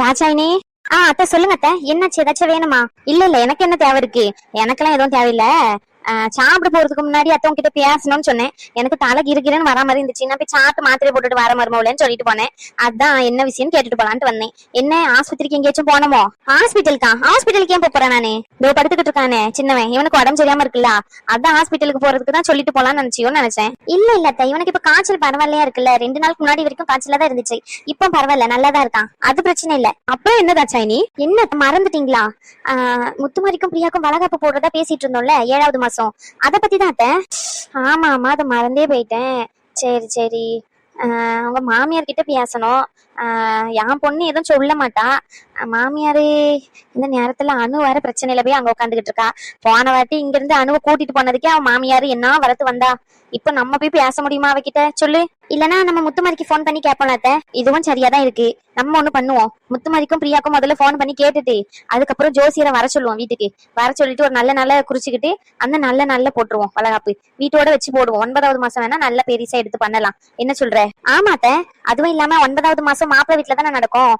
தாச்சாயினி ஆ அத்தை சொல்லுங்க அத்தை. என்னாச்சு? ஏதாச்சும் வேணுமா? இல்ல இல்ல எனக்கு என்ன தேவை இருக்கு? எனக்கெல்லாம் எதுவும் தேவையில்ல. சாப்பிட போறதுக்கு முன்னாடி அத்தவங்க பேசணும்னு சொன்னேன். எனக்கு தலை கிறுகிறுன்னு வர மாதிரி இருந்துச்சு. நான் போய் சாப்பிட்டு மாத்திரை போட்டுட்டு வர மருமவுலன்னு சொல்லிட்டு போனேன். அதான் என்ன விஷயம்னு கேட்டுட்டு போலான்ட்டு வந்தேன். என்ன ஆஸ்பத்திரிக்கு எங்கேயாச்சும் போனோமோ? ஹாஸ்பிட்டலுக்கா ஹாஸ்பிட்டலுக்கு ஏன் போறேன் நானு இதோ படுத்துக்கிட்டு இருக்கானே சின்னவன். இவனுக்கு உடம்பு சரியாம இருக்குல்ல? அதான் ஹாஸ்பிட்டலுக்கு போறதுக்கு தான் சொல்லிட்டு போலாம்னு நினைச்சியோன்னு நினைச்சேன். இல்ல இல்ல இவனுக்கு இப்ப காய்ச்சல் பரவாயில்லையா இருக்குல்ல? ரெண்டு நாளுக்கு முன்னாடி வரைக்கும் காய்ச்சலா தான் இருந்துச்சு. இப்போ பரவாயில்ல நல்லா தான் இருக்கான். அது பிரச்சனை இல்ல. அப்புறம் என்னதா சைனி என்ன மறந்துட்டீங்களா? ஆஹ் முத்துமாரிக்கும் பிரியாக்கும் வளகாப்பு போடுறதா பேசிட்டு இருந்தோம்ல? ஏழாவது மாசம் அத பத்தி தான் அத்தை. ஆமா ஆமா அதை மறந்தே போயிட்டேன். சரி சரி. அவங்க மாமியார் கிட்ட பேசணும். என் பொண்ணு எதுவும் சொல்ல மாட்டா. மாமியாரு இந்த நேரத்துல அணு வேற பிரச்சனையில போய் அங்க உட்காந்துக்கிட்டு இருக்கா. போன வாட்டி இங்க இருந்து அணுவை கூட்டிட்டு போனதுக்கே அவன் மாமியாரு என்ன வரத்து வந்தா. இப்ப நம்ம போய் பேச முடியுமா அவகிட்ட? சொல்லு. இல்லனா நம்ம முத்துமாரிக்கு ஃபோன் பண்ணி கேட்போம்லாத்த அத்தை. இதுவும் சரியா தான் இருக்கு. நம்ம ஒண்ணு பண்ணுவோம். முத்துமாரிக்கும் பிரியாக்கும் முதல்ல ஃபோன் பண்ணி கேட்டுட்டு அதுக்கப்புறம் ஜோசியரை வர சொல்லுவோம் வீட்டுக்கு. வர சொல்லிட்டு ஒரு நல்ல நல்ல குறிச்சுக்கிட்டு அந்த நல்ல நல்ல போட்டுருவோம் வளகாப்பு. வீட்டோட வச்சு போடுவோம். ஒன்பதாவது மாசம் வேணா நல்ல பெருசா எடுத்து பண்ணலாம். என்ன சொல்ற? ஆமாத்த அதுவும் இல்லாம ஒன்பதாவது மாசம் மாப்பிள்ளை வீட்டுல தானே நடக்கும்.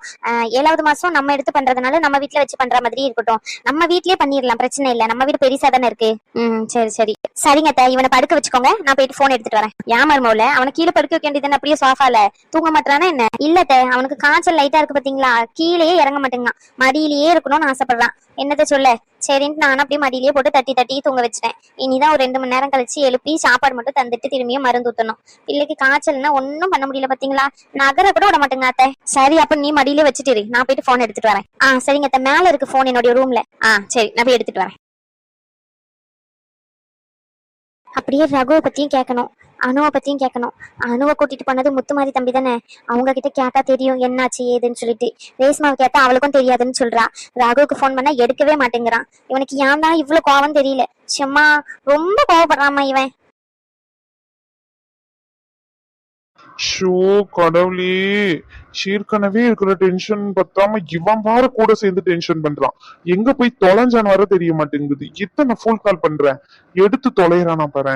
ஏழாவது மாசம் நம்ம எடுத்து பண்றதுனால நம்ம வீட்டுல வச்சு பண்ற மாதிரி இருக்கட்டும். நம்ம வீட்லயே பண்ணிடலாம் பிரச்சனை இல்ல. நம்ம வீடு பெருசா தானே இருக்கு. ம் சரி சரி. சரிங்க தா இவனை படுக்க வச்சுக்கோங்க. நான் போயிட்டு போன் எடுத்துட்டு வரேன். ஏமாறு மருமவுல? அவனை கீழே படுக்க வைக்க வேண்டியது அப்படியே சோஃபால தூங்க மாட்டானா என்ன? இல்ல அத்தை அவனுக்கு காய்ச்சல் லைட்டா இருக்கு பாத்தீங்களா? கீழேயே இறங்க மாட்டேங்கிறான். மடியிலேயே இருக்கணும்னு ஆசைப்படுறான். என்னத்த சொல்ல? சரின்ட்டு நானும் அப்படியே மடியிலேயே போட்டு தட்டி தட்டி தூங்க வச்சிட்டேன். இனிதான் ஒரு ரெண்டு மணி நேரம் கழிச்சு எழுப்பி சாப்பாடு மட்டும் தந்துட்டு திரும்பியும் மருந்து ஊத்தணும். பிள்ளைக்கு காய்ச்சல்னா ஒன்னும் பண்ண முடியல பாத்தீங்களா? நகர கூட விட மாட்டேங்க அத்தை. சரி அப்ப நீ மடியிலே வச்சுட்டு இரு. நான் போயிட்டு போன் எடுத்துட்டு வரேன். ஆ சரிங்க அத்தை. மேல இருக்கு போன் என்னுடைய ரூம்ல ஆ சரி நான் போய் எடுத்துட்டு வரேன். அப்படியே ரகுவை பத்தியும் கேட்கணும் அணுவை பத்தியும் கேட்கணும் அணுவை கூட்டிட்டு போனது முத்துமாரி தம்பி தானே? அவங்க கிட்ட கேட்டா தெரியும் என்னாச்சு ஏதுன்னு சொல்லிட்டு. ரேஷ்மாவை கேட்டா அவளுக்கும் தெரியாதுன்னு சொல்றா. ரகுவுக்கு ஃபோன் பண்ணா எடுக்கவே மாட்டேங்கிறான். இவனுக்கு ஏன் தான் இவ்வளவு கோவம் தெரியல. சும்மா ரொம்ப கோவப்படுறாமா இவன். ஷோ கடவுளே. ஏற்கனவே இருக்கிற டென்ஷன் பத்தாம இவன் வார கூட சேர்ந்து டென்ஷன் பண்றான். எங்க போய் தொலைஞ்சான் வர தெரிய மாட்டேங்குது. எத்தனை ஃபோன் கால் பண்றேன் எடுத்து தொலைறானா பாரு.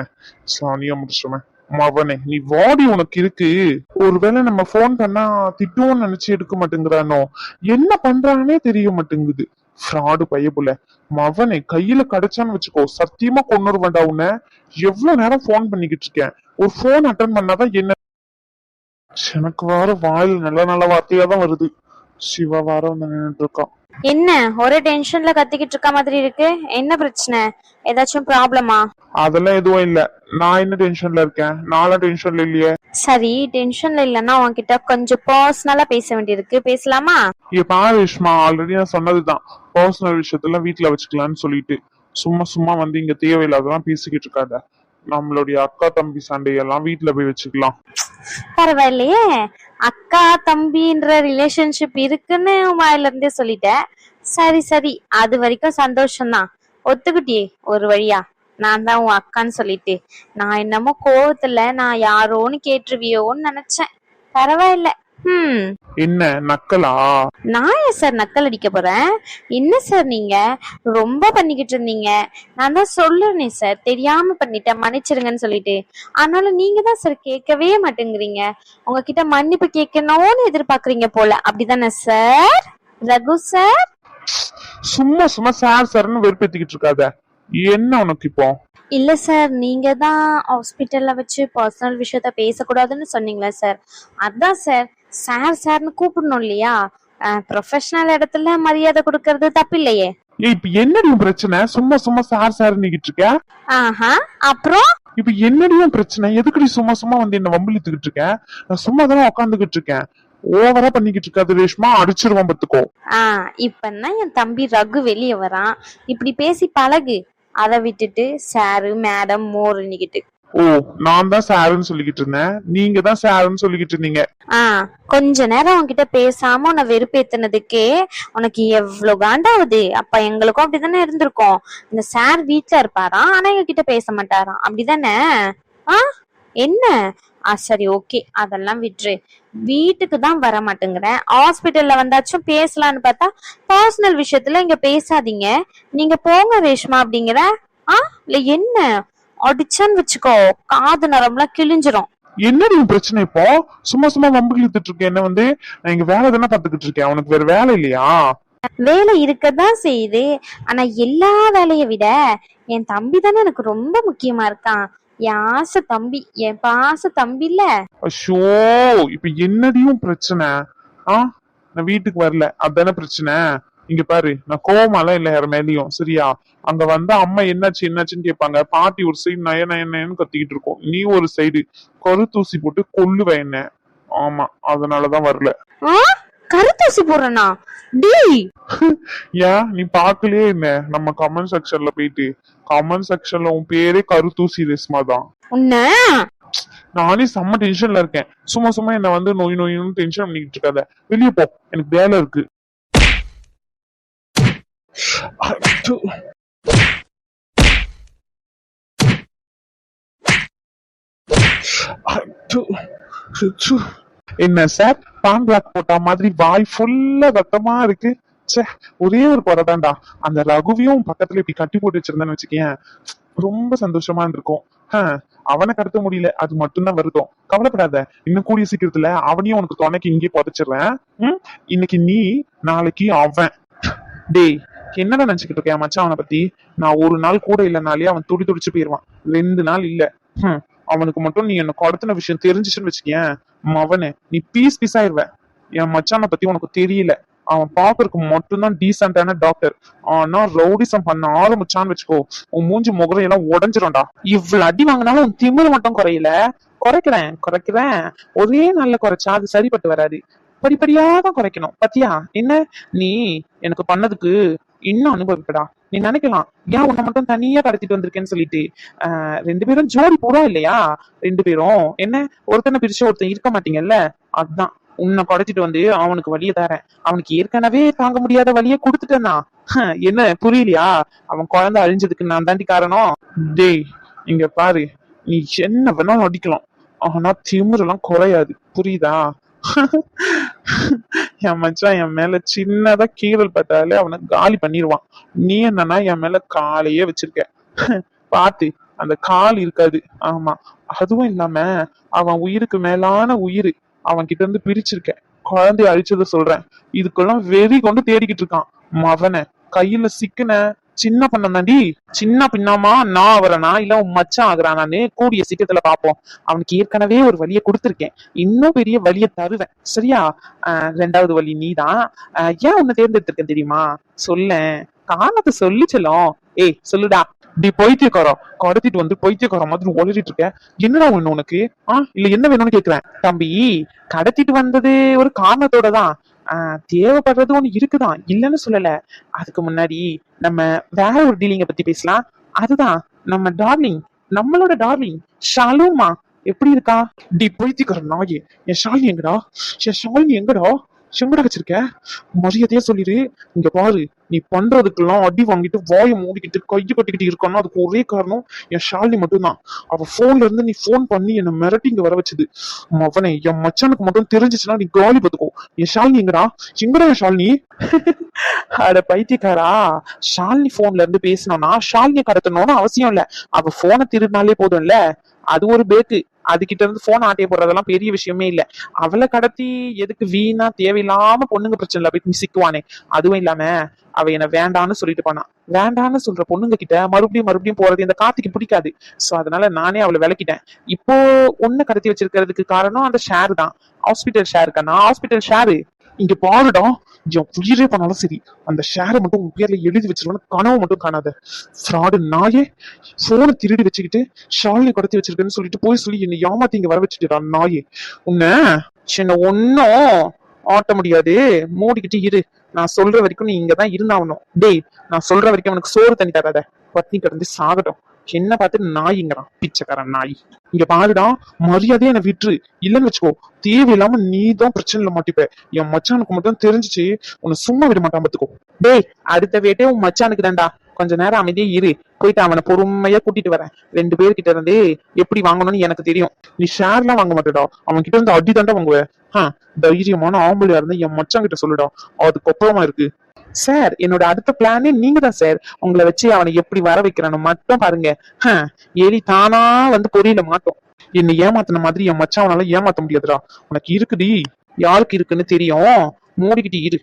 சாணியா முடிச்சுவேன் மவனே நீ வாடி உனக்கு இருக்கு. ஒருவேளை நம்ம ஃபோன் பண்ணா திட்டுவோம் நினைச்சு எடுக்க மாட்டேங்கிறானோ? என்ன பண்றானே தெரிய மாட்டேங்குது. ஃப்ராடு பயபுல மவனே கையில கிடைச்சான்னு வச்சுக்கோ சத்தியமா கொண்டு வேண்டா உன்ன. எவ்வளவு நேரம் ஃபோன் பண்ணிக்கிட்டு இருக்கேன். ஒரு ஃபோன் அட்டன் பண்ணாதான் என்ன எனக்கு வேற வாயில் நல்ல நல்ல வார்த்தையா தான் வருது. சிவா வேற வந்து நின்னுட்டு இருக்கான். என்ன? ஒரே டென்ஷன்ல கத்திக்கிட்டு இருக்க மாதிரி இருக்கு. என்ன பிரச்சனை? ஏதாச்சும் ப்ராப்ளமா அதெல்லாம் எதுவும் இல்ல. நான் என்ன டென்ஷன்ல இருக்கேன்? நானும் டென்ஷன்ல இல்லையே. சரி டென்ஷன்ல இல்லைன்னா உன்கிட்ட கொஞ்சம் பர்சனலா பேச வேண்டியிருக்கு. பேசலாமா? இங்க பாரு விஷ்மா ஆல்ரெடி நான் சொன்னதுதான். பர்சனல் விஷயத்தெல்லாம் வீட்ல வச்சுக்கலாம்னு சொல்லிட்டு. சும்மா சும்மா வந்து இங்க தேவையில்லாதெல்லாம் பேசிக்கிட்டு இருக்காத. நம்மளுடைய அக்கா தம்பி சண்டையெல்லாம் வீட்ல போய் வச்சுக்கலாம். பரவாயில்லையே. அக்கா தம்பின்ற ரிலேஷன்ஷிப் இருக்குன்னு வாயில இருந்தே சொல்லிட்டேன் சரி சரி அது வரைக்கும் சந்தோஷம்தான். ஒத்துக்கிட்டியே ஒரு வழியா. நான் தான் உன் அக்கான்னு சொல்லிட்டு. நான் என்னமோ கோவத்துல நான் யாரோன்னு கேட்டுருவியோன்னு நினைச்சேன். பரவாயில்ல. ஹம். என்ன நக்கலா? நான் ஏன் சார் நக்கல் அடிக்க போறேன்? என்ன சார் நீங்க? ரொம்ப பண்ணிக்கிட்டு இருந்தீங்க. நான் தான் சொல்லுறேனே சார். தெரியாம பண்ணிட்டேன். மன்னிச்சிருங்கன்னு சொல்லிட்டு. ஆனாலும் நீங்க தான் சார் கேட்கவே மாட்டேங்கிறீங்க. உங்ககிட்ட மன்னிப்பு கேட்கணும்னு எதிர்பார்க்கறீங்க போல. அப்படிதானே சார்? ரகு சார்? சும்மா சும்மா சார் சார்னு வெறுப்பேத்திக்கிட்டு இருக்காத. என்ன உனக்கு இப்போ? இல்ல சார் நீங்க தான் ஹாஸ்பிட்டல்ல வச்சு பர்சனல் விஷயத்த பேசக்கூடாதுன்னு சொன்னீங்களே சார். அதான் சார் சார் சார்னு கூப்பிடணும் இல்லையா ப்ரொஃபஷனல் இடத்துல மரியாதை கொடுக்கறது தப்பு இல்லையே இப்ப என்னடி பிரச்சனை? சும்மா சும்மா சார் சார் நிக்கிட்டு இருக்க? ஆஹா அப்புறம்? இப்ப என்னடியும் பிரச்சனை? எதுக்குடி சும்மா சும்மா வந்து என்ன வம்பிழுத்துக்கிட்டு இருக்கேன் நான் சும்மா தானே உட்காந்துக்கிட்டு இருக்கேன். ஓவரா பண்ணிக்கிட்டு இருக்காது ரேஷ்மா. அடிச்சிருவான் பத்துக்கோ. ஆ இப்பதான் என் தம்பி ரகு வெளியே வரான். இப்படி பேசி பழகு. அதை விட்டுட்டு சாரு மேடம் மோருன்னிக்கிட்டு ஓ நான் தான் சாருன்னு சொல்லிக்கிட்டு இருந்தேன். நீங்க தான் சாருன்னு சொல்லிக்கிட்டு இருந்தீங்க. ஆ கொஞ்ச நேரம் உன்கிட்ட பேசாம உன்னை வெறுப்பேத்துனதுக்கே உனக்கு எவ்வளவு காண்டாவது? அப்ப எங்களுக்கும் அப்படிதானே இருந்திருக்கும். இந்த சார் வீட்ல இருப்பாராம் ஆனா எங்க கிட்ட பேச மாட்டாராம் அப்படிதானே? ஆ என்ன? ஆ சரி ஓகே. அதெல்லாம் விட்டுரு வீட்டுக்கு தான் வர மாட்டேங்கிற. ஹாஸ்பிட்டல்ல வந்தாச்சும் பேசலாம்னு பார்த்தா பர்சனல் விஷயத்துல இங்க பேசாதீங்க. நீங்க போங்க ரேஷ்மா அப்படிங்கிற. ஆ இல்ல என்ன? அடிச்சான்னு வச்சுக்கோ காது நரம்புலாம் கிழிஞ்சிரும். என்னடி பிரச்சனை இப்போ? சும்மா சும்மா வம்பு இழுத்துட்டு இருக்கேன் என்ன வந்து? நான் இங்க வேலை தானே பாத்துக்கிட்டு இருக்கேன் உனக்கு வேற வேலை இல்லையா? வேலை இருக்கதான் செய்யுது ஆனா எல்லா வேலையை விட என் தம்பி தானே எனக்கு ரொம்ப முக்கியமா இருக்கான். என் ஆசை தம்பி என் பாச தம்பி இல்ல. அஷோ இப்ப என்னடியும் பிரச்சனை? ஆ நான் வீட்டுக்கு வரல அதானே பிரச்சனை? இங்க பாரு நான் கோவமாலாம் இல்ல யார் மேலயும் சரியா? அங்க வந்து அம்மா என்னாச்சு என்னாச்சுன்னு கேட்பாங்க. பாட்டி ஒரு சைடு நய நய நயன்னு கத்திக்கிட்டு இருக்கோம். நீ ஒரு சைடு கருத்தூசி போட்டு கொல்லுவ என்ன? ஆமா அதனாலதான் வரல? கருத்தூசி போடுறனா? டேய்! ஏன் நீ பாக்கலையே என்ன? நம்ம கமெண்ட் செக்ஷன்ல போயிட்டு கமெண்ட் செக்ஷன்ல உன் பேரே கருத்தூசி ரேஸ்மா தான். உன்ன? நானே செம்ம டென்ஷன்ல இருக்கேன். சும்மா சும்மா என்ன வந்து நோய் நோயின்னு டென்ஷன் பண்ணிக்கிட்டு இருக்காத. வெளியே போ. எனக்கு வேலை இருக்கு. என்ன சார் பான் பிளாக் போட்ட மாதிரி வாய் ஃபுல்லா ரத்தமா இருக்கு ச்சே ஒரே ஒரு குறைதான்டா அந்த ரகுவையும் பக்கத்துல இப்படி கட்டி போட்டு வச்சிருந்தேன்னு வச்சுக்கேன் ரொம்ப சந்தோஷமா இருந்திருக்கும் அவனை கடத்த முடியல அது மட்டும்தான் வருத்தம் கவலைப்படாத இன்னும் கூடிய சீக்கிரத்துல அவனையும் உனக்கு துணைக்கு இங்கே புதைச்சிடுறேன் இன்னைக்கு நீ நாளைக்கு அவன் டேய் என்னடா நினைச்சுக்கிட்டு இருக்கேன் மச்சான் அவனை பத்தி? நான் ஒரு நாள் கூட இல்லைனாலே அவன் துடி துடிச்சு போயிடுவான் ரெண்டு நாள் இல்ல. அவனுக்கு மட்டும் நீ என்ன கடத்தின விஷயம் தெரிஞ்சுச்சுன்னு வச்சுக்கேன் மவனே நீ பீஸ் பீஸ் ஆயிருவ. என் மச்சானை பத்தி உனக்கு தெரியல. அவன் பாக்குறதுக்கு மட்டும்தான் டீசென்டான டாக்டர் ஆனா ரவுடிசம் பண்ண ஆரம்பிச்சான்னு வச்சுக்கோ உன் மூஞ்சி முகரம் எல்லாம் உடஞ்சிரும்டா இவ்வளவு அடி வாங்கினாலும் உன் திமிரு மட்டும் குறையல. குறைக்கிறேன் குறைக்கிறேன். ஒரே நாள்ல குறைச்சா அது சரிப்பட்டு வராது. படிப்படியா தான் குறைக்கணும். பத்தியா? என்ன? நீ எனக்கு பண்ணதுக்கு இன்னும் அனுபவிக்கடா. நீ நினைக்கலாம் ஏன் உன்னை மட்டும் தனியா கடத்திட்டு வந்திருக்கேன்னு சொல்லிட்டு ஆஹ் ரெண்டு பேரும் ஜோடி போறா இல்லையா? ரெண்டு பேரும். என்ன? ஒருத்தனை பிரிச்சு ஒருத்தன் இருக்க மாட்டீங்கல்ல? அதான். உன்னை குறைச்சிட்டு வந்து அவனுக்கு வழிய தரேன். அவனுக்கு ஏற்கனவே தாங்க முடியாத வழியை கொடுத்துட்டேன்னா. என்ன? புரியலையா? அவன் குழந்தை அழிஞ்சதுக்கு நான் தாண்டி காரணம்? டேய் இங்க பாரு. நீ என்ன வேணாலும் அடிக்கலாம். ஆனா திமிரெல்லாம் குறையாது. புரியுதா? என் மச்சான் என் மேல சின்னதா கீறல் பட்டாலே அவனை காலி பண்ணிடுவான் நீ என்னன்னா என் மேல காலையே வச்சிருக்க. பாத்து அந்த கால் இருக்காது. ஆமா. அதுவும் இல்லாம அவன் உயிருக்கு மேலான உயிர். அவன் கிட்ட இருந்து பிரிச்சிருக்க. குழந்தைய அழிச்சத சொல்றேன். இதுக்கெல்லாம் வெறி கொண்டு தேடிக்கிட்டு இருக்கான். மவனை கையில சிக்கின சின்ன பண்ணம் தாண்டி சின்ன பின்னாமா நான் அவரனா இல்ல உன் மச்சான் ஆகுறானான்னு கூடிய சீக்கிரத்துல பாப்போம். அவனுக்கு ஏற்கனவே ஒரு வழியை கொடுத்துருக்கேன். இன்னும் பெரிய வழியை தருவேன். சரியா? ரெண்டாவது வழி நீதான். ஏன் உன்னை தேர்ந்தெடுத்திருக்கேன் தெரியுமா? சொல்லேன். காரணத்தை சொல்லி ஏய் சொல்லுடா. இப்படி பைத்தியக்காரம் கடத்திட்டு வந்து பைத்தியக்காரம் மாதிரி ஒளிரிட்டு இருக்க. என்னடா ஒண்ணு உனக்கு? ஆஹ் இல்ல என்ன வேணும்னு கேக்குறேன். தம்பி கடத்திட்டு வந்தது ஒரு காரணத்தோட தான் தேவைப்படுறது ஒண்ணு இருக்குதான். இல்லைன்னு சொல்லல. அதுக்கு முன்னாடி நம்ம வேற ஒரு டீலிங்க பத்தி பேசலாம். அதுதான் நம்ம டார்லிங் நம்மளோட டார்லிங் ஷாலுமா எப்படி இருக்கா? டி பொய்த்திக்கிற நாயே. என் ஷாலி எங்கடா? என் ஷாலி எங்கடா? எங்கடா வச்சிருக்க? மரியாதையே சொல்லிடு. இங்க பாரு நீ பண்றதுக்கெல்லாம் அடி வாங்கிட்டு வாயை மூடிக்கிட்டு கையை கட்டிக்கிட்டு இருக்கணும் அதுக்கு ஒரே காரணம் என் ஷாலினி மட்டும்தான். அவ போன்ல இருந்து நீ போன் பண்ணி என்ன மிரட்டி இங்க வர வச்சது. மவனே என் மச்சானுக்கு மட்டும் தெரிஞ்சிச்சுன்னா நீ காலி பத்துக்கோ. என் ஷாலினி எங்கடா? சிங்கடா என் ஷாலினி? அட பைத்தியக்காரா ஷாலினி போன்ல இருந்து பேசினோம்னா ஷாலினியை கடத்தணும்னு அவசியம் இல்ல. அவ போனை திருடினாலே போதும்ல. அது ஒரு பேக்கு அதுகிட்ட இருந்து போன் ஆட்டைய போடுறதெல்லாம் பெரிய விஷயமே இல்ல. அவளை கடத்தி எதுக்கு வீணா தேவையில்லாம பொண்ணுங்க பிரச்சனைல போய் சிக்குவானே? அதுவும் இல்லாம அவ என்ன வேண்டான்னு சொல்லிட்டு போனான் வேண்டான்னு சொல்ற பொண்ணுங்க கிட்ட மறுபடியும் மறுபடியும் போறது இந்த கார்த்திக்கு பிடிக்காது. சோ அதனால நானே அவளை விளக்கிட்டேன். இப்போ ஒன்னு கடத்தி வச்சிருக்கிறதுக்கு காரணம் அந்த ஷேர் தான். ஹாஸ்பிட்டல் ஷேர் நான் ஹாஸ்பிட்டல் ஷேரு இங்க பாருடா என் உயிரே பண்ணாலும் சரி அந்த ஷேரை மட்டும் உன் பேர்ல எழுதி வச்சிருவேன் கனவு மட்டும் காணாத. ஃப்ராடு நாயே போனை திருடி வச்சுக்கிட்டு ஷாலினி கடத்தி வச்சிருக்கேன்னு சொல்லிட்டு போய் சொல்லி என்னை ஏமாத்தி இங்க வர வச்சுட்டுடா நாயே. உன்ன சின்ன ஒன்னும் ஆட்ட முடியாது. மூடிக்கிட்டு இரு. நான் சொல்ற வரைக்கும் நீ இங்கதான் இருந்தாவணும் டேய் நான் சொல்ற வரைக்கும் அவனுக்கு சோறு தண்ணி தராத. பத்னி கிடந்து சாகட்டும். என்ன பார்த்து நாய்ங்கிறான் பிச்சைக்காரன் நாய். இங்க பாருடா மரியாதையா என்ன விட்டுரு. இல்லைன்னு வச்சுக்கோ தேவையில்லாம நீ தான் பிரச்சனையில மாட்டிப்ப. என் மச்சானுக்கு மட்டும் தெரிஞ்சுச்சு உன்னை சும்மா விட மாட்டான் பாத்துக்கோ. டேய் அடுத்த வேட்டே உன் மச்சானுக்கு தான்டா. கொஞ்ச நேரம் அமைதியே இரு. போயிட்டு அவனை பொறுமையா கூட்டிட்டு வரேன். ரெண்டு பேர்கிட்ட இருந்து எப்படி வாங்கணும்னு எனக்கு தெரியும். நீ ஷேர்லாம் வாங்க மாட்டேடா. அவன் கிட்ட இருந்து அடி தாண்டா வாங்குவ. ஆ, தைரியமான ஆம்பளையா இருந்தா என் மச்சான் கிட்ட சொல்லுடா. அதுக்கு அப்புறமா இருக்கு. சார் என்னோட அடுத்த பிளானே நீங்க தான் சார் உங்களை வச்சு அவனை எப்படி வர வைக்கிறான்னு மட்டும் பாருங்க. எலி தானா வந்து பொரியல மாட்டோம். என்னை ஏமாத்தின மாதிரி என் மச்சாவனால ஏமாத்த முடியாதுடா. உனக்கு இருக்குடி யாருக்கு இருக்குன்னு தெரியும். மூடிக்கிட்டு இரு.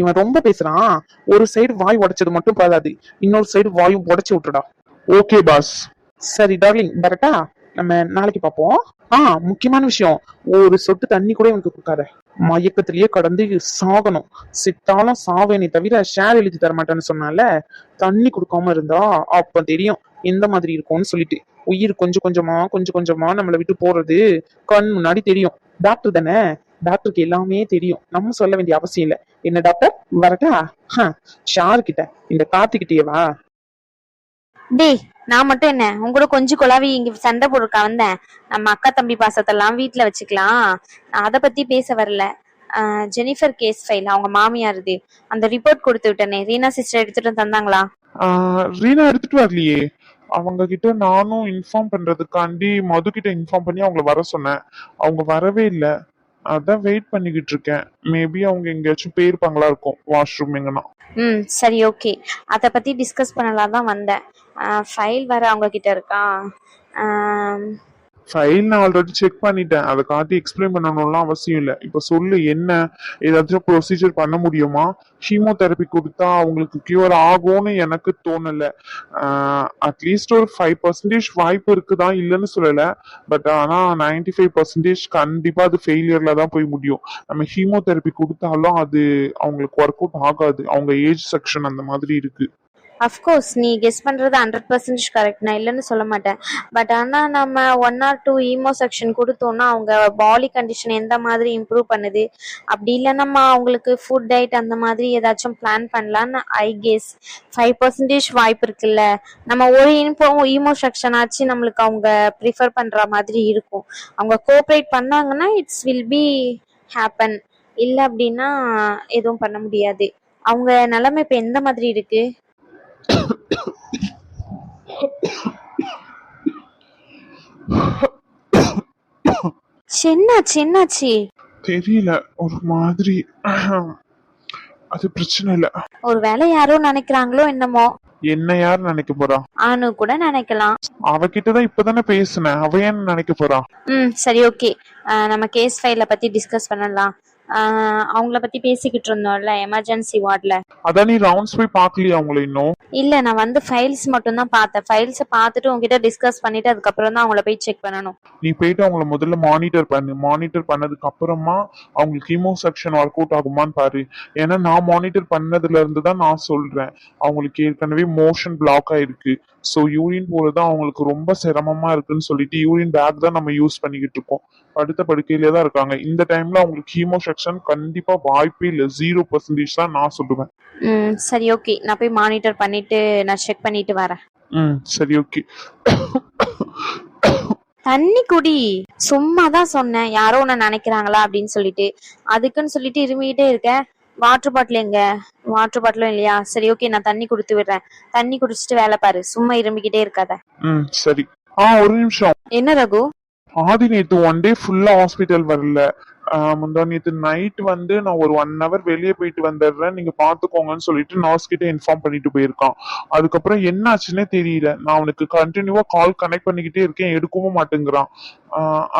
இவன் ரொம்ப பேசுறான். ஒரு சைடு வாய் உடைச்சது மட்டும் போதாது இன்னொரு சைடு வாயும் உடைச்சு விட்டுடா. ஓகே பாஸ் சரி டார்லிங் பரட்டா நம்ம நாளைக்கு பார்ப்போம். ஆ முக்கியமான விஷயம். ஒரு சொட்டு தண்ணி கூட எனக்கு கொடுக்காத. மயக்கத்திலேயே கடந்து சாகணும். சித்தாலும் சாவேனே தவிர ஷேர் எழுதி தர மாட்டேன்னு சொன்னால தண்ணி கொடுக்காம இருந்தா அப்ப தெரியும் எந்த மாதிரி இருக்கும்னு சொல்லிட்டு. உயிர் கொஞ்சம் கொஞ்சமா கொஞ்சம் கொஞ்சமா நம்மளை விட்டு போறது கண் முன்னாடி தெரியும். டாக்டர் தானே? டாக்டருக்கு எல்லாமே தெரியும். நம்ம சொல்ல வேண்டிய அவசியம் இல்லை. என்ன டாக்டர் வரட்டா? ஷார் கிட்ட. இந்த காத்துக்கிட்டே வா. டேய் நான் மட்டும் என்ன உங்க கூட கொஞ்சம் குழாவி இங்க சண்டை போட்டுருக்கா வந்தேன். நம்ம அக்கா தம்பி பாசத்தெல்லாம் வீட்டுல வச்சுக்கலாம். நான் அதை பத்தி பேச வரல. ஜெனிஃபர் கேஸ் ஃபைல் அவங்க மாமியாருது. அந்த ரிப்போர்ட் கொடுத்து விட்டனே. ரீனா சிஸ்டர் எடுத்துட்டு தந்தாங்களா? ரீனா எடுத்துட்டு வரலையே. அவங்க கிட்ட நானும் இன்ஃபார்ம் பண்றதுக்காண்டி மது கிட்ட இன்ஃபார்ம் பண்ணி அவங்கள வர சொன்னேன். அவங்க வரவே இல்லை. அதான் வெயிட் பண்ணிக்கிட்டு இருக்கேன். மேபி அவங்க எங்கேயாச்சும் போயிருப்பாங்களா இருக்கும். வாஷ்ரூம் எங்கன்னா. ம் சரி ஓகே அதை பற்றி டிஸ்கஸ் பண்ணலாம் தான் வந்தேன். ஃபைல் வேறு அவங்கக்கிட்ட இருக்கா? ஃபைல் நான் ஆல்ரெடி செக் பண்ணிட்டேன். அதை காட்டி எக்ஸ்பிளைன் பண்ணணும்லாம் அவசியம் இல்லை. இப்போ சொல்லு என்ன? ஏதாச்சும் ப்ரொசீஜர் பண்ண முடியுமா? ஹீமோதெரப்பி கொடுத்தா அவங்களுக்கு கியூர் ஆகும்னு எனக்கு தோணல. அட்லீஸ்ட் ஒரு ஃபைவ் பர்சன்டேஜ் வாய்ப்பு இருக்குதா? இல்லைன்னு சொல்லலை. பட் ஆனால் நைன்டி ஃபைவ் பர்சன்டேஜ் கண்டிப்பாக அது ஃபெயிலியரில் தான் போய் முடியும். நம்ம ஹீமோதெரப்பி கொடுத்தாலும் அது அவங்களுக்கு ஒர்க் அவுட் ஆகாது. அவங்க ஏஜ் செக்ஷன் அந்த மாதிரி இருக்குது அஃப்கோர்ஸ் நீ கெஸ் பண்ணுறது ஹண்ட்ரட் பர்சன்டேஜ் கரெக்ட் நான் இல்லைன்னு சொல்ல மாட்டேன். பட் ஆனால் நம்ம ஒன் ஆர் டூ ஈமோ செக்ஷன் கொடுத்தோம்னா அவங்க பாடி கண்டிஷன் எந்த மாதிரி இம்ப்ரூவ் பண்ணுது? அப்படி இல்லை நம்ம அவங்களுக்கு ஃபுட் டயட் அந்த மாதிரி ஏதாச்சும் பிளான் பண்ணலான்னு ஐ கெஸ் ஃபைவ் பர்சன்டேஜ் வாய்ப்பு இருக்குல்ல. நம்ம ஒரு இன்ஃபோ ஈமோ செக்ஷன் ஆச்சு நம்மளுக்கு அவங்க ப்ரிஃபர் பண்ற மாதிரி இருக்கும். அவங்க கோஆப்ரேட் பண்ணாங்கன்னா இட்ஸ் வில் பி ஹேப்பன் இல்லை அப்படின்னா எதுவும் பண்ண முடியாது. அவங்க நிலைமை இப்போ எந்த மாதிரி இருக்குது என்னாச்சு என்னாச்சு தெரியல ஒரு மாதிரி. அது பிரச்சனை இல்ல. ஒருவேளை யாரோ நினைக்கிறாங்களோ என்னமோ. என்ன யார் நினைக்க போறா? ஆனு கூட நினைக்கலாம். அவகிட்டதான் இப்பதானே பேசினேன். அவ ஏன் நினைக்க போறா? ம் சரி ஓகே. நம்ம கேஸ் ஃபைல பத்தி டிஸ்கஸ் பண்ணலாம். அவங்கள பத்தி பேசிக்கிட்டு இருந்தோம்ல எமர்ஜென்சி வார்ட்ல அதான் நீ ரவுண்ட்ஸ் போய் பாக்கலையா அவங்கள இன்னும்? இல்ல நான் வந்து ஃபைல்ஸ் மட்டும் தான் பார்த்தேன். ஃபைல்ஸ் பார்த்துட்டு உங்ககிட்ட டிஸ்கஸ் பண்ணிட்டு அதுக்கப்புறம் தான் அவங்கள போய் செக் பண்ணணும். நீ போயிட்டு அவங்கள முதல்ல மானிட்டர் பண்ணு. மானிட்டர் பண்ணதுக்கு அப்புறமா அவங்களுக்கு கீமோ செக்ஷன் ஒர்க் அவுட் ஆகுமான்னு பாரு. ஏன்னா நான் மானிட்டர் பண்ணதுல இருந்து தான் நான் சொல்றேன். அவங்களுக்கு ஏற்கனவே மோஷன் பிளாக் ஆயிருக்கு. ஸோ யூரின் போறது அவங்களுக்கு ரொம்ப சிரமமா இருக்குன்னு சொல்லிட்டு யூரின் பேக் தான் நம்ம யூஸ் பண்ணிக்கிட்டு இருக்கோம். படுத்த படுக்கையிலே தான் இருக்காங்க. இந்த டைம்ல அவங்களுக்கு கீமோ செக்ஷன் கண்டிப்பா வாய்ப்பே இல்லை. ஜீரோ பர்சன்டேஜ் தான் நான் சொல்லுவேன். ம் சரி ஓகே நான் போய் மானிட்டர் பண்ணிட்டு நான் செக் பண்ணிட்டு வரேன். ம் சரி ஓகே தண்ணி குடி. சும்மா தான் சொன்னேன். யாரோ உன்னை நினைக்கிறாங்களா அப்படின்னு சொல்லிட்டு. அதுக்குன்னு சொல்லிட்டு இருமிக்கிட்டே இருக்க வாட்டர் பாட்டில் எங்க? வாட்டர் பாட்டிலும் இல்லையா? சரி ஓகே நான் தண்ணி கொடுத்து விடுறேன். தண்ணி குடிச்சிட்டு வேலை பாரு. சும்மா இருமிக்கிட்டே இருக்காத. ம் சரி. ஆ ஒரு நிமிஷம். என்ன ரகு? ஆதி நேத்து ஒன் டே ஃபுல்லா ஹாஸ்பிட்டல் வரல. முந்தா நேத்து நைட் வந்து நான் ஒரு ஒன் ஹவர் வெளியே போயிட்டு வந்துடுறேன். நீங்க பாத்துக்கோங்கன்னு சொல்லிட்டு நர்ஸ் கிட்ட இன்ஃபார்ம் பண்ணிட்டு போயிருக்கான். அதுக்கப்புறம் என்ன ஆச்சுன்னே தெரியல. நான் அவனுக்கு கண்டினியூவா கால் கனெக்ட் பண்ணிக்கிட்டே இருக்கேன். எடுக்கவும் மாட்டேங்கிறான்.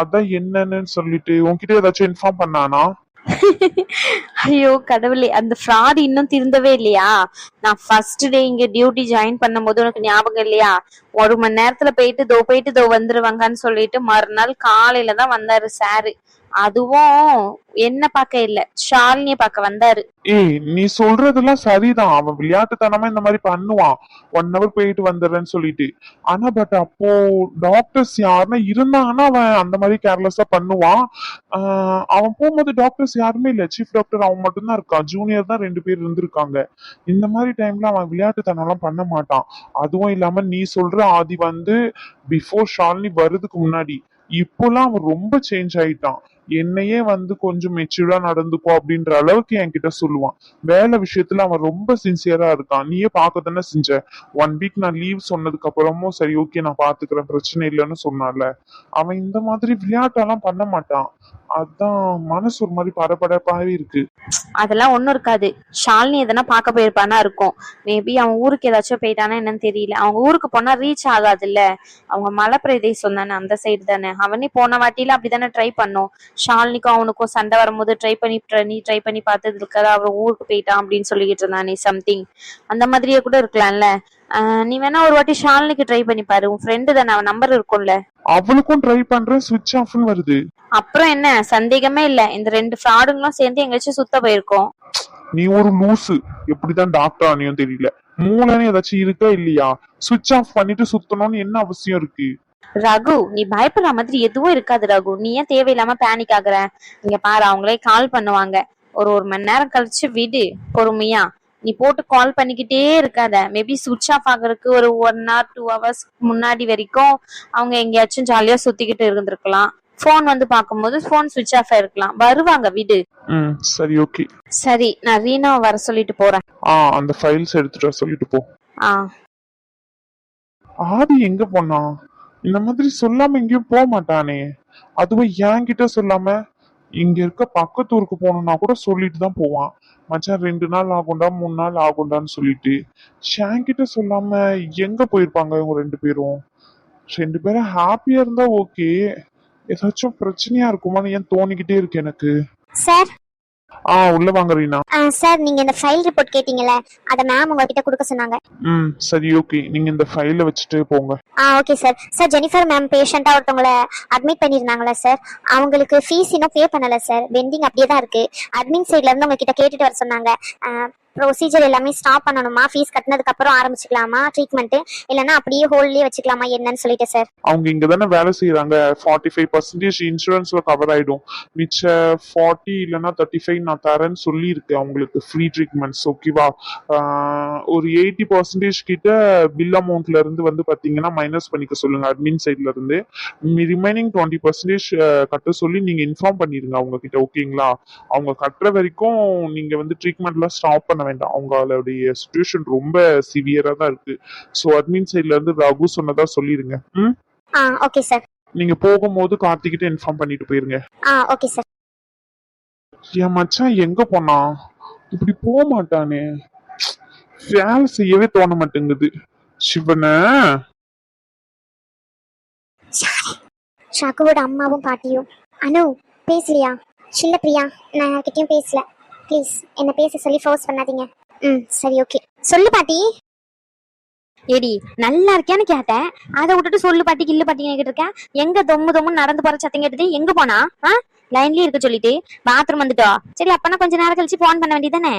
அதான் என்னன்னு சொல்லிட்டு உன்கிட்ட ஏதாச்சும் இன்ஃபார்ம் பண்ணானா? ஐயோ கடவுளே அந்த ஃப்ராட் இன்னும் திருந்தவே இல்லையா? நான் ஃபர்ஸ்ட் டே இங்க டியூட்டி ஜாயின் பண்ணும்போது உனக்கு ஞாபகம் இல்லையா? ஒரு மணி நேரத்துல போயிட்டு தோ போயிட்டு தோ வந்துருவாங்கன்னு சொல்லிட்டு மறுநாள் காலையில தான் வந்தாரு சாரு. அதுவும் என்ன பார்க்க இல்ல. ஷாலினிய பார்க்க வந்தாரு. ஏய் நீ சொல்றதெல்லாம் சரிதான். அவன் விளையாட்டுத்தனமா இந்த மாதிரி பண்ணுவான். ஒன் ஹவர் போயிட்டு வந்துடுறேன்னு சொல்லிட்டு. ஆனா பட் அப்போ டாக்டர்ஸ் யாருன்னா இருந்தாங்கன்னா அவன் அந்த மாதிரி கேர்லெஸ்ஸா பண்ணுவான். ஆஹ் அவன் போகும்போது டாக்டர்ஸ் யாருமே இல்ல. சீஃப் டாக்டர் அவன் மட்டும்தான் இருக்கான். ஜூனியர் தான் ரெண்டு பேர் இருந்திருக்காங்க. இந்த மாதிரி டைம்ல அவன் விளையாட்டுத்தனம்லாம் பண்ண மாட்டான். அதுவும் இல்லாம நீ சொல்ற ஆதி வந்து பிஃபோர் ஷாலினி வர்றதுக்கு முன்னாடி இப்போலாம் அவன் ரொம்ப சேஞ்ச் ஆயிட்டான். என்னையே வந்து கொஞ்சம் மெச்சூர்டா நடந்துக்கோ அப்படின்ற அளவுக்கு என்கிட்ட சொல்லுவான். வேலை விஷயத்துல அவன் ரொம்ப சின்சியரா இருக்கான். நீயே பார்க்க தானே செஞ்ச? ஒன் வீக் நான் லீவ் சொன்னதுக்கு அப்புறமும் சரி ஓகே நான் பாத்துக்கிறேன் பிரச்சனை இல்லைன்னு சொன்னால அவன் இந்த மாதிரி விளையாட்டெல்லாம் பண்ண மாட்டான். அதான் மனசு ஒரு மாதிரி படபடப்பாவே இருக்கு. அதெல்லாம் ஒண்ணும் இருக்காது. ஷாலினி எதனா பாக்க போயிருப்பானா இருக்கும். மேபி அவன் ஊருக்கு ஏதாச்சும் போயிட்டானா என்னன்னு தெரியல. அவங்க ஊருக்கு போனா ரீச் ஆகாதுல்ல. அவங்க மலை பிரதேசம் தானே அந்த சைடு தானே. அவனே போன வாட்டியில அப்படிதானே ட்ரை பண்ணோம். ஷாலினிக்கும் அவனுக்கும் சண்டை வரும்போது ட்ரை பண்ணி நீ ட்ரை பண்ணி பார்த்தது இருக்காது அவன் ஊருக்கு போயிட்டான் அப்படின்னு சொல்லிக்கிட்டு இருந்தானே சம்திங் அந்த மாதிரியே கூட இருக்கலாம்ல. நீ வேணா ஒரு வாட்டி ஷாலினிக்கு ட்ரை பண்ணி பாரு. உன் ஃப்ரெண்டு தானே அவன் நம்பர் இருக்கும்ல. அவளுக்கும் ட்ரை பண்றேன் சுவிட்ச் ஆஃப்னு வருது. அப்புறம் என்ன? சந்தேகமே இல்ல. இந்த ரெண்டு ஃப்ராடுங்களும் சேர்ந்து எங்கேயாச்சும் சுத்த போயிருக்கோம். நீ ஒரு லூசு. எப்படிதான் டாக்டர் ஆனியும் தெரியல. மூளைன்னு ஏதாச்சும் இருக்கா இல்லையா? சுவிட்ச் ஆஃப் பண்ணிட்டு சுத்தணும்னு என்ன அவசியம் இருக்கு? ரகு நீ பயப்படுற மாதிரி எதுவும் இருக்காது ரகு. நீ ஏன் தேவையில்லாம பேனிக் ஆகுற? இங்க பாரு அவங்களே கால் பண்ணுவாங்க. ஒரு ஒரு மணி நேரம் கழிச்சு விடு பொறுமையா. நீ போட்டு கால் பண்ணிக்கிட்டே இருக்காத. மேபி சுவிட்ச் ஆஃப் ஆகுறதுக்கு ஒரு ஒன் ஹவர் டூ ஹவர்ஸ் முன்னாடி வரைக்கும் அவங்க எங்கேயாச்சும் ஜாலியா சுத்திக்கிட்டு இருந்திருக்கலாம். ஃபோன் வந்து பார்க்கும்போது ஃபோன் சுவிட்ச் ஆஃப் ஆயிருக்கலாம். வருவாங்க விடு. ம் சரி ஓகே சரி நான் ரீனாவை வர சொல்லிட்டு போறேன். ஆ அந்த ஃபைல்ஸ் எடுத்துட்டு வர சொல்லிட்டு போ. ஆ. ஆதி எங்க போனா? இந்த மாதிரி சொல்லாம எங்கேயும் போக மாட்டானே. அதுவும் என்கிட்ட சொல்லாம. இங்க இருக்க பக்கத்து ஊருக்கு போகணும்னா கூட சொல்லிட்டு தான் போவான். மச்சான் ரெண்டு நாள் ஆகும்டா மூணு நாள் ஆகும்டான்னு சொல்லிட்டு. ஷாங்கிட்ட சொல்லாம எங்க போயிருப்பாங்க இவங்க ரெண்டு பேரும்? ரெண்டு பேரும் ஹாப்பியா இருந்தா ஓகே ஏதாச்சும் பிரச்சனையா இருக்குமான்னு ஏன் தோணிக்கிட்டே இருக்கு எனக்கு? சார் ஆ உள்ள வாங்க ரீனா. சார் நீங்க இந்த ஃபைல் ரிப்போர்ட் கேட்டீங்கல்ல அத மேம் உங்ககிட்ட கொடுக்க சொன்னாங்க. ம் சரி ஓகே நீங்க இந்த ஃபைலை வச்சுட்டு போங்க. ஆ okay sir sir Jennifer ma'am பேஷண்டா ஒருத்தவங்கள அட்மிட் பண்ணியிருந்தாங்களா சார் அவங்களுக்கு ஃபீஸ் இன்னும் பே பண்ணல சார் பெண்டிங் அப்படியே தான் இருக்கு. அட்மின் சைட்ல இருந்து உங்ககிட்ட கேட்டுட்டு வர சொன்னாங்க. ப்ரொசீஜர் எல்லாமே ஸ்டாப் பண்ணணுமா? ஃபீஸ் கட்டினதுக்கு அப்புறம் ஆரம்பிச்சுக்கலாமா? ட்ரீட்மெண்ட் இல்லைன்னா அப்படியே ஹோல்ட்லயே வச்சுக்கலாமா? என்னன்னு சொல்லிட்டு சார் அவங்க இங்க தானே வேலை செய்யறாங்க ஃபார்ட்டி ஃபைவ் பர்சன்டேஜ் இன்சூரன்ஸ்ல கவர் ஆயிடும். மிச்ச ஃபார்ட்டி இல்லைன்னா தேர்ட்டி ஃபைவ் நான் தரேன்னு சொல்லியிருக்கேன் அவங்களுக்கு ஃப்ரீ ட்ரீட்மெண்ட்ஸ் ஓகேவா ஒரு எயிட்டி பர்சன்டேஜ் கிட்ட பில் அமௌண்ட்ல இருந்து வந்து பாத்தீங்கன்னா மைனஸ் பண்ணிக்க சொல்லுங்க அட்மின் சைட்ல இருந்து. ரிமைனிங் டுவெண்ட்டி பர்சன்டேஜ் கட்ட சொல்லி நீங்க இன்ஃபார்ம் பண்ணிருங்க அவங்க கிட்ட ஓகேங்களா அவங்க கட்டுற வரைக்கும் நீங்க வந்து ட்ரீட்மெண்ட்லாம் ஸ்டாப் பண்ண வேண்டாம். அவங்களுடைய சுச்சுவேஷன் ரொம்ப சிவியரா தான் இருக்கு. ஸோ அட்மின் சைட்ல இருந்து ரகு சொன்னதா சொல்லிருங்க. ம்? ஓகே சார் நீங்க போகும்போது கார்த்திகிட்ட இன்ஃபார்ம் பண்ணிட்டு போயிருங்க. ஆ ஓகே சார் என் மச்சான் எங்க போனா இப்படி போக மாட்டானே. வேலை செய்யவே தோண மாட்டேங்குது. சிவன. ஷாக்குவோட அம்மாவும் பாட்டியும். அனு பேசலையா சின்ன பிரியா. நான் யார்கிட்டயும் பேசல. ப்ளீஸ் என்ன பேச சொல்லி ஃபோர்ஸ் பண்ணாதீங்க. ம் சரி ஓகே சொல்லு பாட்டி. ஏடி நல்லா இருக்கியான்னு கேட்டேன். அதை விட்டுட்டு சொல்லு பாட்டி கில்லு பாட்டி கேட்டு இருக்கேன். எங்க தொம்மு தொம்முன்னு நடந்து போற சத்தம் கேட்டது எங்க போனா? ஆ? லைன்லயே இருக்க சொல்லிட்டு. பாத்ரூம் வந்துட்டோ? சரி அப்பனா கொஞ்ச நேரம் கழிச்சு போன் பண்ண வேண்டியதானே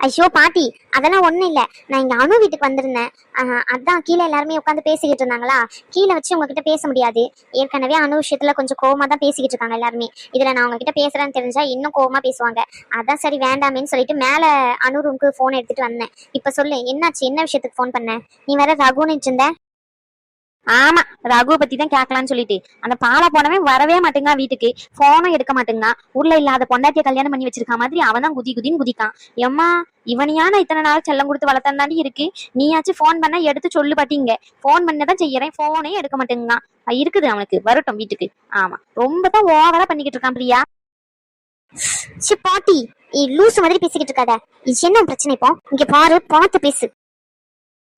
ஐயோ பாட்டி அதெல்லாம் ஒண்ணும் இல்லை. நான் இங்கே அணு வீட்டுக்கு வந்திருந்தேன். ஆஹ், அதான் கீழே எல்லாருமே உட்காந்து பேசிக்கிட்டு இருந்தாங்களா? கீழே வச்சு உங்ககிட்ட பேச முடியாது. ஏற்கனவே அணு விஷயத்துல கொஞ்சம் கோவமாக தான் பேசிக்கிட்டு இருக்காங்க எல்லாருமே. இதில் நான் உங்ககிட்ட பேசுறேன்னு தெரிஞ்சா இன்னும் கோவமாக பேசுவாங்க. அதான் சரி வேண்டாமேன்னு சொல்லிட்டு மேல அணு ரூமுக்கு ஃபோன் எடுத்துகிட்டு வந்தேன். இப்போ சொல்லு என்னாச்சு? என்ன விஷயத்துக்கு ஃபோன் பண்ண? நீ வேற ரகுன்னு இருந்த ஆமா ரகுவை பத்தி தான் கேட்கலான்னு சொல்லிட்டு. அந்த பாலா போனவன் வரவே மாட்டேங்க வீட்டுக்கு. போனும் எடுக்க மாட்டேங்கா ஊர்ல இல்லாத பொண்டாட்டிய கல்யாணம் பண்ணி வச்சிருக்க மாதிரி அவன் தான் குதி குதின்னு குதிக்கான். எம்மா இவனையா நான் இத்தனை நாள் செல்லம் கொடுத்து வளர்த்தான் இருக்கு? நீயாச்சும் ஃபோன் பண்ண எடுத்து சொல்லு பாட்டிங்க ஃபோன் பண்ணதான் செய்யறேன். போனே எடுக்க மாட்டேங்க இருக்குது அவனுக்கு. வரட்டும் வீட்டுக்கு. ஆமா. ரொம்ப தான் ஓவரா பண்ணிக்கிட்டு இருக்கான் பிரியா. சி பாட்டி நீ லூசு மாதிரி பேசிக்கிட்டு இருக்காத. இது என்ன பிரச்சனை இப்போ? இங்க பாரு பார்த்து பேசு.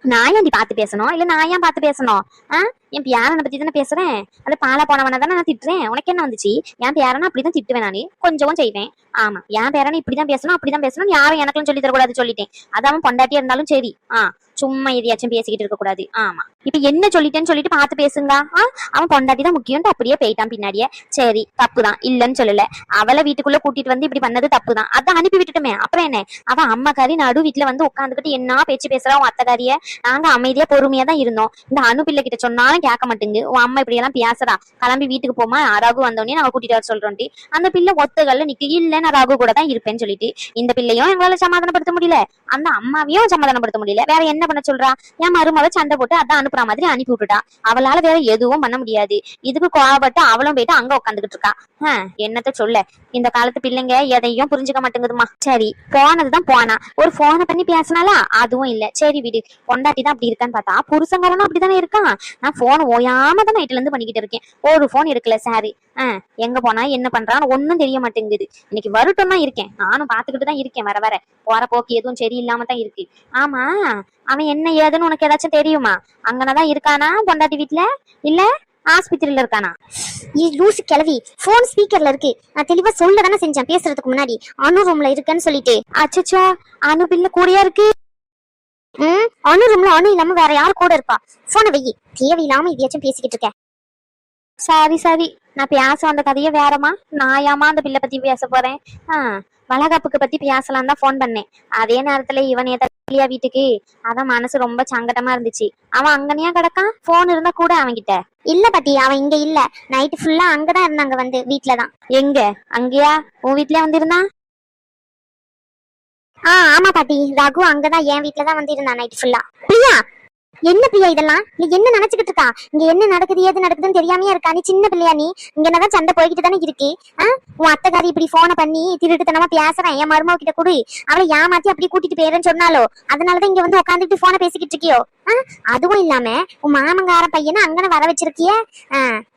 நான் ஏன் பார்த்து பேசணும்? இல்ல நான் ஏன் பார்த்து பேசணும்? ஆஹ் என் பேரனை பத்தி தானே பேசுறேன்? அது பாலா போனவன தானே நான் திட்டுறேன்? உனக்கு என்ன வந்துச்சு? என் பேரனை அப்படிதான் திட்டுவேன் நானே. கொஞ்சம் செய்வேன். ஆமா. என் பேரனை இப்படிதான் பேசணும் அப்படிதான் பேசணும் யாரும் எனக்கும் சொல்லி தரக்கூடாது சொல்லிட்டேன். அது அவன் பொண்டாட்டியா இருந்தாலும் சரி. ஆ சும்மா எதையாச்சும் பேசிக்கிட்டு இருக்க கூடாது ஆமா. இப்ப என்ன சொல்லிட்டேன்னு சொல்லிட்டு பார்த்து பேசுங்க ஆ அவன் பொண்டாட்டி தான் முக்கியம் அப்படியே போயிட்டான் பின்னாடியே. சரி தப்பு தான் இல்லன்னு சொல்லல. அவளை வீட்டுக்குள்ள கூட்டிட்டு வந்து இப்படி பண்ணது தப்பு தான் அதான் அனுப்பி விட்டுட்டுமே. அப்புறம் என்ன? அவன் அம்மாக்காரி நடு வீட்டுல வந்து உட்காந்துக்கிட்டு என்ன பேச்சு பேசுறா உன் அத்தக்காரிய? நாங்க அமைதியா பொறுமையா தான் இருந்தோம். இந்த அனுப்பிள்ள பிள்ளை கிட்ட சொன்னாலும் கேட்க மாட்டேங்குது உன் அம்மா இப்படி எல்லாம் பேசுறா. கிளம்பி வீட்டுக்கு போமா ராகு வந்தோடனே நாங்க கூட்டிட்டு வர சொல்றோம்டி அந்த பிள்ளை ஒத்துகள்ல நிக்க இல்ல நான் ராகு கூட தான் இருப்பேன்னு சொல்லிட்டு. இந்த பிள்ளையும் எங்களால சமாதானப்படுத்த முடியல. அந்த அம்மாவையும் சமாதானப்படுத்த முடியல. வேற என்ன பண்ண சொல்றா? என் மருமவ சண்டை போட்டு அதான் அனுப்புற மாதிரி அனுப்பி விட்டுட்டா. அவளால வேற எதுவும் பண்ண முடியாது. இதுக்கு கோவப்பட்டு அவளும் போயிட்டு அங்க உட்காந்துக்கிட்டு இருக்கா. என்னத்த சொல்ல? இந்த காலத்து பிள்ளைங்க எதையும் புரிஞ்சுக்க மாட்டேங்குதுமா சரி போனதுதான் போனா. ஒரு போனை பண்ணி பேசினாலா அதுவும் இல்ல. சரி விடு. பொண்டாட்டி தான் அப்படி இருக்கான்னு பார்த்தா புருஷங்காரனும் அப்படித்தானே இருக்கான்? நான் போன் ஓயாம தான் நைட்ல இருந்து பண்ணிக்கிட்டு இருக்கேன். ஒரு போன் இருக்குல்ல சாரி எங்க போனா என்ன பண்றான்னு ஒன்னும் தெரிய மாட்டேங்குது. இன்னைக்கு வரட்டும் தான் இருக்கேன். நானும் பாத்துக்கிட்டு தான் இருக்கேன் வர வர. போற போக்கு எதுவும் சரியில்லாம தான் இருக்கு. ஆமா அவன் என்ன ஏதுன்னு உனக்கு ஏதாச்சும் தெரியுமா? அங்கனதான் இருக்கானா பொண்டாட்டி வீட்ல? இல்ல ஆஸ்பத்திரியில இருக்கானா? ஏ லூசு கிளவி போன் ஸ்பீக்கர்ல இருக்கு. நான் தெளிவா சொல்ல தானே செஞ்சேன் பேசுறதுக்கு முன்னாடி. அனு ரூம்ல இருக்கேன்னு சொல்லிட்டு. அச்சச்சோ அனு பில்ல கூடயா இருக்கு? ம் அனு ரூம்ல அனு இல்லாம வேற யார் கூட இருப்பா? போன வெயி தேவையில்லாம இதையாச்சும் பேசிக்கிட்டு இருக்க. Sorry sorry. நான் பேச வந்த கதையை வேறமா நான் ஏமா அந்த பிள்ளை பத்தி பேச போறேன்? ஆ வளகாப்புக்கு பத்தி பேசலாம் தான் ஃபோன் பண்ணேன். அதே நேரத்துல இவன் ஏதா வீட்டுக்கு? அதான் மனசு ரொம்ப சங்கடமா இருந்துச்சு. அவன் அங்கனையா கிடக்கான்? போன் இருந்தா கூட அவன்கிட்ட. இல்ல பாட்டி அவன் இங்க இல்ல. நைட்டு ஃபுல்லா அங்கதான் இருந்தாங்க வந்து வீட்டுலதான் எங்க? அங்கேயா? உன் வீட்லயே வந்திருந்தான்? ஆ ஆமா பாட்டி. ரகு அங்கதான் என் வீட்டுல தான் வந்து இருந்தான் நைட் ஃபுல்லா பிரியா! என்ன பிரியா இதெல்லாம்? நீ என்ன நினைச்சுக்கிட்டு இருக்கா? இங்க என்ன நடக்குது ஏது நடக்குதுன்னு தெரியாமையா இருக்கா? நீ சின்ன பிள்ளையா நீ. இங்க என்னதான் சண்டை போய்கிட்டு தானே இருக்கு? உன் அத்தைக்காரி இப்படி போனை பண்ணி திருட்டுத்தனமா பேசுறேன் என் மருமவ கிட்ட குடு. அவளை ஏமாத்தி அப்படி கூட்டிட்டு போயிடுறேன் சொன்னாலோ? அதனாலதான் இங்க வந்து உட்காந்துட்டு போனை பேசிக்கிட்டு இருக்கியோ? அதுவும் இல்லாம உன் மாமங்கார பையனை அங்கன வர வச்சிருக்கிய?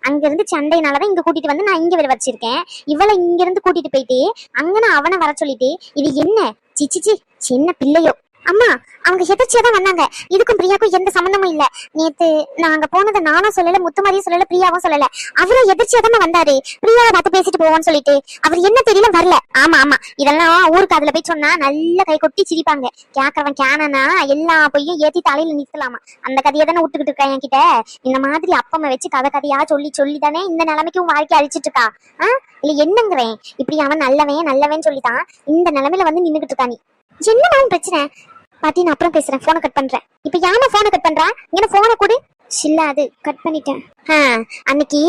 அங்க இருந்து சண்டையினாலதான் இங்க கூட்டிட்டு வந்து நான் இங்க வர வச்சிருக்கேன். இவளை இங்க இருந்து கூட்டிட்டு போயிட்டு அங்கன அவனை வர சொல்லிட்டு இது என்ன? சிச்சிச்சி சின்ன பிள்ளையோ. அம்மா அவங்க எதிர்ச்சியா தான் வந்தாங்க. இதுக்கும் பிரியாக்கும் எந்த சம்மந்தமும் இல்ல. நேத்து நாங்க போனதை நானும் சொல்லல முத்துமாரியும் சொல்லல பிரியாவும் சொல்லல. அவரும் எதிர்ச்சியா தான் வந்தாரு. பிரியாவை பார்த்து பேசிட்டு போவோம்னு சொல்லிட்டு. அவர் என்ன தெரியல வரல. ஆமா ஆமா. இதெல்லாம் ஊருக்கு அதுல போய் சொன்னா நல்ல கை கொட்டி சிரிப்பாங்க. கேக்குறவன் கேனனா எல்லா பொய்யும் ஏத்தி தலையில நிக்கலாமா அந்த கதையை தானே விட்டுக்கிட்டு இருக்கா என்கிட்ட? இந்த மாதிரி அப்பம்மா வச்சு கதை கதையா சொல்லி சொல்லி தானே இந்த நிலைமைக்கு உன் வாழ்க்கை அழிச்சிட்டு இருக்கா? ஆஹ் இல்ல என்னங்கிறேன்? இப்படி அவன் நல்லவன் நல்லவன் சொல்லிட்டான் இந்த நிலைமையில வந்து நின்னுகிட்டு இருக்கா நீ? என்ன பிரச்சனை? பாட்டி நான் அப்புறம் பேசுறேன். போனை கட் பண்றேன். இப்ப யாம போனை கட் பண்றா? என்ன போனை கொடு. சில்லாது அது கட் பண்ணிட்டேன். அன்னைக்கு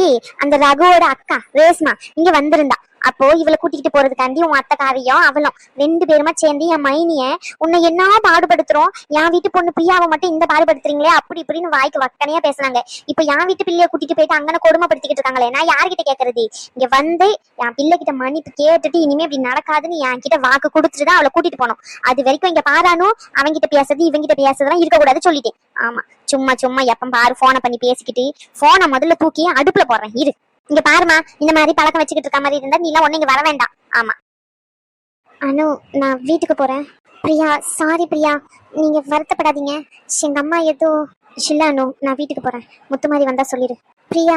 அந்த ரகுவோட அக்கா ரேஸ்மா இங்க வந்திருந்தா. அப்போ இவளை கூட்டிகிட்டு போறதுக்காண்டி உன் அத்தைக்காரியும் அவளும் ரெண்டு பேருமா சேர்ந்து என் மைனிய உன்னை என்ன பாடுபடுத்துறோம்? என் வீட்டு பொண்ணு பிரியாவை மட்டும் இந்த பாடுபடுத்துறீங்களே? அப்படி இப்படின்னு வாய்க்கு வக்கனையா பேசுனாங்க. இப்ப என் வீட்டு பிள்ளைய கூட்டிட்டு போயிட்டு அங்கன கொடுமைப்படுத்திக்கிட்டு இருக்காங்களே? நான் யார்கிட்ட கேட்கறது இங்க வந்து என் பிள்ளை கிட்ட மன்னிப்பு கேட்டுட்டு இனிமே இப்படி நடக்காதுன்னு என் கிட்ட வாக்கு கொடுத்துட்டு தான் அவளை கூட்டிட்டு போனோம். அது வரைக்கும் இங்க பாரானோ அவங்கிட்ட பேசுறது இவங்கிட்ட பேசுறதுலாம் இருக்கக்கூடாது சொல்லிட்டேன். ஆமா சும்மா சும்மா எப்ப பாரு போனை பண்ணி பேசிக்கிட்டு போனை முதல்ல தூக்கி அடுப்புல போடுறேன். இரு. இங்க பாருமா இந்த மாதிரி பழக்கம் வச்சுக்கிட்டு இருக்க மாதிரி இருந்தா நீ எல்லாம் ஒண்ணு இங்க வர வேண்டாம். ஆமா. அனு நான் வீட்டுக்கு போறேன். பிரியா சாரி பிரியா. நீங்க வருத்தப்படாதீங்க. எங்க அம்மா ஏதோ ஷில்லா அனு நான் வீட்டுக்கு போறேன். முத்து மாதிரி வந்தா சொல்லிடு பிரியா